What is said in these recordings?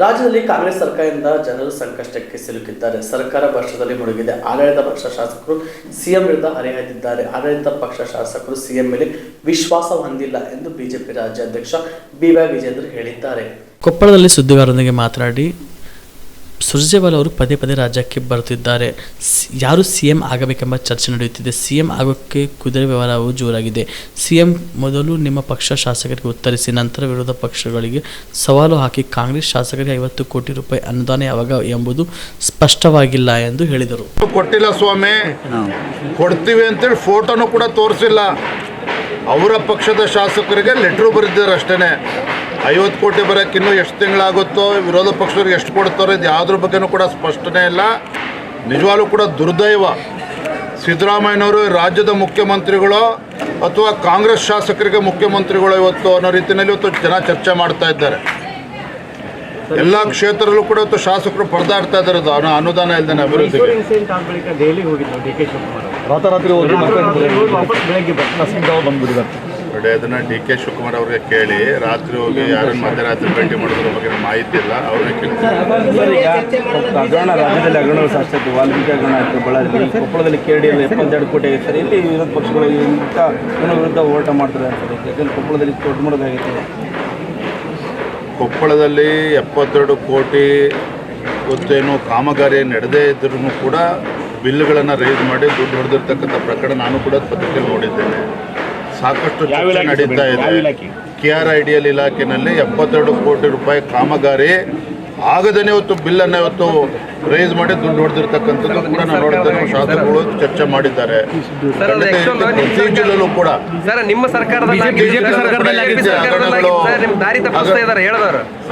ರಾಜ್ಯದಲ್ಲಿ ಕಾಂಗ್ರೆಸ್ ಸರ್ಕಾರದಿಂದ ಜನರು ಸಂಕಷ್ಟಕ್ಕೆ ಸಿಲುಕಿದ್ದಾರೆ. ಸರ್ಕಾರ ಭ್ರಷ್ಟದಲ್ಲಿ ಮುಳುಗಿದೆ. ಆಡಳಿತ ಪಕ್ಷ ಶಾಸಕರು ಸಿಎಂ ವಿರುದ್ಧ ಹರಿಹಾಯ್ದಿದ್ದಾರೆ ಆಡಳಿತ ಪಕ್ಷ ಶಾಸಕರು ಸಿಎಂ ಮೇಲೆ ವಿಶ್ವಾಸ ಹೊಂದಿಲ್ಲ ಎಂದು ಬಿಜೆಪಿ ರಾಜ್ಯಾಧ್ಯಕ್ಷ ಬಿ ವೈ ವಿಜೇಂದ್ರ ಹೇಳಿದ್ದಾರೆ. ಕೊಪ್ಪಳದಲ್ಲಿ ಸುದ್ದಿಗಾರರೊಂದಿಗೆ ಮಾತನಾಡಿ ಸುರ್ಜೇವಾಲ ಅವರು ಪದೇ ಪದೇ ರಾಜ್ಯಕ್ಕೆ ಬರುತ್ತಿದ್ದಾರೆ. ಯಾರು ಸಿ ಎಂ ಆಗಬೇಕೆಂಬ ಚರ್ಚೆ ನಡೆಯುತ್ತಿದೆ. ಸಿ ಎಂ ಆಗೋಕ್ಕೆ ಕುದುರೆ ವ್ಯವಹಾರವು ಜೋರಾಗಿದೆ. ಸಿ ಎಂ ಮೊದಲು ನಿಮ್ಮ ಪಕ್ಷ ಶಾಸಕರಿಗೆ ಉತ್ತರಿಸಿ, ನಂತರ ವಿರೋಧ ಪಕ್ಷಗಳಿಗೆ ಸವಾಲು ಹಾಕಿ ಕಾಂಗ್ರೆಸ್ ಶಾಸಕರಿಗೆ ಐವತ್ತು ಕೋಟಿ ರೂಪಾಯಿ ಅನುದಾನ ಯಾವಾಗ ಎಂಬುದು ಸ್ಪಷ್ಟವಾಗಿಲ್ಲ ಎಂದು ಹೇಳಿದರು. ಕೊಟ್ಟಿಲ್ಲ ಸ್ವಾಮಿ. ಕೊಡ್ತೀವಿ ಅಂತೇಳಿ ಫೋಟೋನು ಕೂಡ ತೋರಿಸಿಲ್ಲ. ಅವರ ಪಕ್ಷದ ಶಾಸಕರಿಗೆ ಲೆಟ್ರು ಬರೆದಿದ್ದಾರೆ ಅಷ್ಟೇ ಐವತ್ತು ಕೋಟಿ ಬರೋಕ್ಕೆ ಇನ್ನೂ ಎಷ್ಟು ತಿಂಗಳಾಗುತ್ತೋ ವಿರೋಧ ಪಕ್ಷದವ್ರಿಗೆ ಎಷ್ಟು ಕೊಡ್ತಾರೋ ಇದು ಯಾವುದ್ರ ಬಗ್ಗೆನೂ ಕೂಡ ಸ್ಪಷ್ಟನೆ ಇಲ್ಲ. ನಿಜವಾಗ್ಲೂ ಕೂಡ ದುರ್ದೈವ ಸಿದ್ದರಾಮಯ್ಯನವರು ರಾಜ್ಯದ ಮುಖ್ಯಮಂತ್ರಿಗಳು ಅಥವಾ ಕಾಂಗ್ರೆಸ್ ಶಾಸಕರಿಗೆ ಮುಖ್ಯಮಂತ್ರಿಗಳು ಇವತ್ತು ಅನ್ನೋ ರೀತಿಯಲ್ಲಿ ಇವತ್ತು ಜನ ಚರ್ಚೆ ಮಾಡ್ತಾ ಇದ್ದಾರೆ. ಎಲ್ಲ ಕ್ಷೇತ್ರದಲ್ಲೂ ಕೂಡ ಇವತ್ತು ಶಾಸಕರು ಪರದಾಡ್ತಾ ಇದ್ದಾರೆ. ಅದು ಅನುದಾನ ಇಲ್ಲದೆ ಅಭಿವೃದ್ಧಿ ರಾತ್ರಿ ಅದನ್ನ ಡಿ ಕೆ ಶಿವಕುಮಾರ್ ಅವ್ರಿಗೆ ಕೇಳಿ ರಾತ್ರಿ ಹೋಗಿ ಯಾರನ್ನ ಮಧ್ಯರಾತ್ರಿ ಭೇಟಿ ಮಾಡೋದ್ರ ಬಗ್ಗೆ ಮಾಹಿತಿ ಇಲ್ಲ ಅವ್ರಿಗೆ ಕೇಳಿ ಹಗರಣ ರಾಜ್ಯದಲ್ಲಿ ಹಗರಣ ಸಾಕ್ಷಾತ್ ವಾಲ್ಮೀಕಿ ಹಗರಣ ಆಯ್ತು ಬಳ್ಳಾರಿ ಕೊಪ್ಪಳದಲ್ಲಿ ಕೇಡಿಯಲ್ಲಿ ಎಪ್ಪತ್ತೆರಡು ಕೋಟಿ ಆಗಿದೆ ಸರ್. ಇಲ್ಲಿ ವಿರೋಧ ಪಕ್ಷಗಳು ಇಂಥ ಇವನ ವಿರುದ್ಧ ಹೋರಾಟ ಮಾಡ್ತಾರೆ ಸರ್. ಯಾಕಂದ್ರೆ ಕೊಪ್ಪಳದಲ್ಲಿ ದೊಡ್ಡ ಮಾಡೋದಾಗಿತ್ತು ಕೊಪ್ಪಳದಲ್ಲಿ ಎಪ್ಪತ್ತೆರಡು ಕೋಟಿ ಗೊತ್ತೇನೋ ಕಾಮಗಾರಿ ನಡೆದೇ ಇದ್ರೂ ಕೂಡ ಬಿಲ್ಗಳನ್ನು ರೈಸ್ ಮಾಡಿ ದುಡ್ಡು ಹೊಡೆದಿರ್ತಕ್ಕಂಥ ಪ್ರಕರಣ ನಾನು ಕೂಡ ಪತ್ರಿಕೆಯಲ್ಲಿ ನೋಡಿದ್ದೇನೆ. ಸಾಕಷ್ಟು ಚರ್ಚೆ ನಡೀತಾ ಇದೆ. K R I D L ಇಲಾಖೆನಲ್ಲಿ ಎಪ್ಪತ್ತೆರಡು ಕೋಟಿ ರೂಪಾಯಿ ಕಾಮಗಾರಿ ಆಗದೇನೆ ಇವತ್ತು ಬಿಲ್ಲನ್ನು ಇವತ್ತು ರೇಸ್ ಮಾಡಿ ದುಡ್ಡು ಹೊಡೆದಿರ್ತಕ್ಕಂಥದ್ದು ಕೂಡ ನಾವು ನೋಡಿದ್ದೇನೆ ನಮ್ಮ ಶಾಸಕರು ಚರ್ಚೆ ಮಾಡಿದ್ದಾರೆ. ಜಿಲ್ಲೆಯಲ್ಲೂ ಕೂಡ. ಸರ್ ನಿಮ್ಮ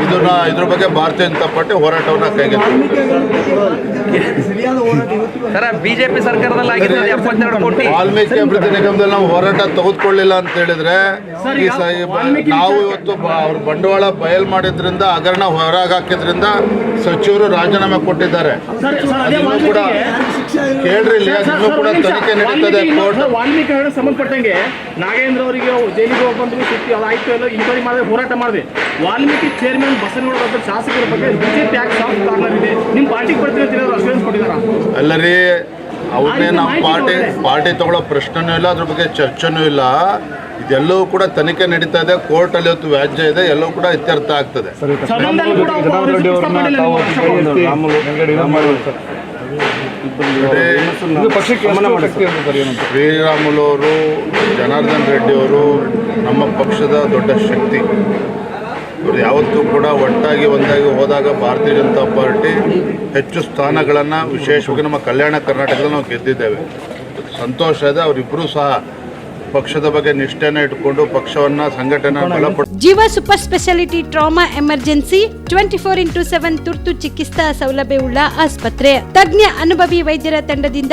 ಇದನ್ನ ಇದ್ರ ಬಗ್ಗೆ ಭಾರತೀಯ ಜನತಾ ಪಾರ್ಟಿ ಹೋರಾಟವನ್ನ ಕೈಗೆತ್ತಿದೆ. ಸರ್ ಬಿಜೆಪಿ ಸರ್ಕಾರದಲ್ಲಿ ಆಗಿದ್ದು ಎಪ್ಪತ್ತೆರಡು ಕೋಟಿ. ವಾಲ್ಮೀಕಿ ಅಭಿವೃದ್ಧಿ ನಿಗಮದಲ್ಲಿ ನಾವು ಹೋರಾಟ ತೆಗೆದುಕೊಳ್ಳಿಲ್ಲ ಅಂತ ಹೇಳಿದ್ರೆ ನಾವು ಇವತ್ತು ಬ- ಅವ್ರ ಬಂಡವಾಳ ಬಯಲ್ ಮಾಡಿದ್ರಿಂದ ಹಗರಣ ಹೊರಗೆ ಹಾಕಿದ್ರಿಂದ ಸಚಿವರು ರಾಜೀನಾಮೆ ಕೊಟ್ಟಿದ್ದಾರೆ. ಕೂಡ ಕೇಳ್ರಿ ಇಲ್ಲಿ ಅದನ್ನು ಕೂಡ ತನಿಖೆ ನಡೀತದೆ ಕೋರ್ಟ್. ವಾಲ್ಮೀಕಿ ಸಂಬಂಧಪಟ್ಟಂಗೆ ನಾಗೇಂದ್ರ ಅವರಿಗೆ ಜೈಲಿಗೆ ಹೋಗಿ ಬಂದ್ರು ಸುದ್ದಿ ಆಯ್ತು ಎಲ್ಲ ಇನ್ಕ್ವೈರಿ ಮಾಡಿದ್ರೆ ಹೋರಾಟ ಮಾಡಿದೆ ವಾಲ್ಮೀಕಿ ಚೇರ್ಮನ್ ಬಸನಗೌಡ ಶಾಸಕರ ಬಗ್ಗೆ ಬಿಜೆಪಿ ಯಾಕೆ ಸಾಫ್ಟ್ ಕಾರಣವಿದೆ ನಿಮ್ಮ ಪಾರ್ಟಿಗೆ ಬರ್ತೀನಿ ಅಂತ ಏನಾದ್ರು ಅಶ್ಯೂರೆನ್ಸ್ ಕೊಟ್ಟಿದ್ದಾರಾ? ಅಲ್ಲರಿ ಅವ್ರನ್ನೇ ನಾವು ಪಾರ್ಟಿ ಪಾರ್ಟಿ ತಗೊಳ್ಳೋ ಪ್ರಶ್ನೆನೂ ಇಲ್ಲ ಅದ್ರ ಬಗ್ಗೆ ಚರ್ಚೆನೂ ಇಲ್ಲ. ಇದೆಲ್ಲವೂ ಕೂಡ ತನಿಖೆ ನಡೀತಾ ಇದೆ ಕೋರ್ಟಲ್ಲಿ ಇವತ್ತು ವ್ಯಾಜ್ಯ ಇದೆ ಎಲ್ಲವೂ ಕೂಡ ಇತ್ಯರ್ಥ ಆಗ್ತದೆ. ಶ್ರೀರಾಮುಲು ಅವರು ಜನಾರ್ದನ್ ರೆಡ್ಡಿ ಅವರು ನಮ್ಮ ಪಕ್ಷದ ದೊಡ್ಡ ಶಕ್ತಿ. ಇವರು ಯಾವತ್ತೂ ಕೂಡ ಒಟ್ಟಾಗಿ ಒಂದಾಗಿ ಹೋದಾಗ ಭಾರತೀಯ ಜನತಾ ಪಾರ್ಟಿ ಹೆಚ್ಚು ಸ್ಥಾನಗಳನ್ನು ವಿಶೇಷವಾಗಿ ನಮ್ಮ ಕಲ್ಯಾಣ ಕರ್ನಾಟಕದಲ್ಲಿ ನಾವು ಗೆದ್ದಿದ್ದೇವೆ. ಸಂತೋಷ ಇದೆ ಅವರಿಬ್ಬರೂ ಸಹ ಪಕ್ಷದ ಬಗ್ಗೆ ನಿಷ್ಠೆನ ಇಟ್ಕೊಂಡು ಪಕ್ಷವನ್ನ ಸಂಘಟನೆ Jeeva super speciality trauma emergency twenty four into seven ತುರ್ತು ಚಿಕಿತ್ಸಾ ಸೌಲಭ್ಯವುಳ್ಳ ಆಸ್ಪತ್ರೆ. ತಜ್ಞ ಅನುಭವಿ ವೈದ್ಯರ ತಂಡದಿಂದ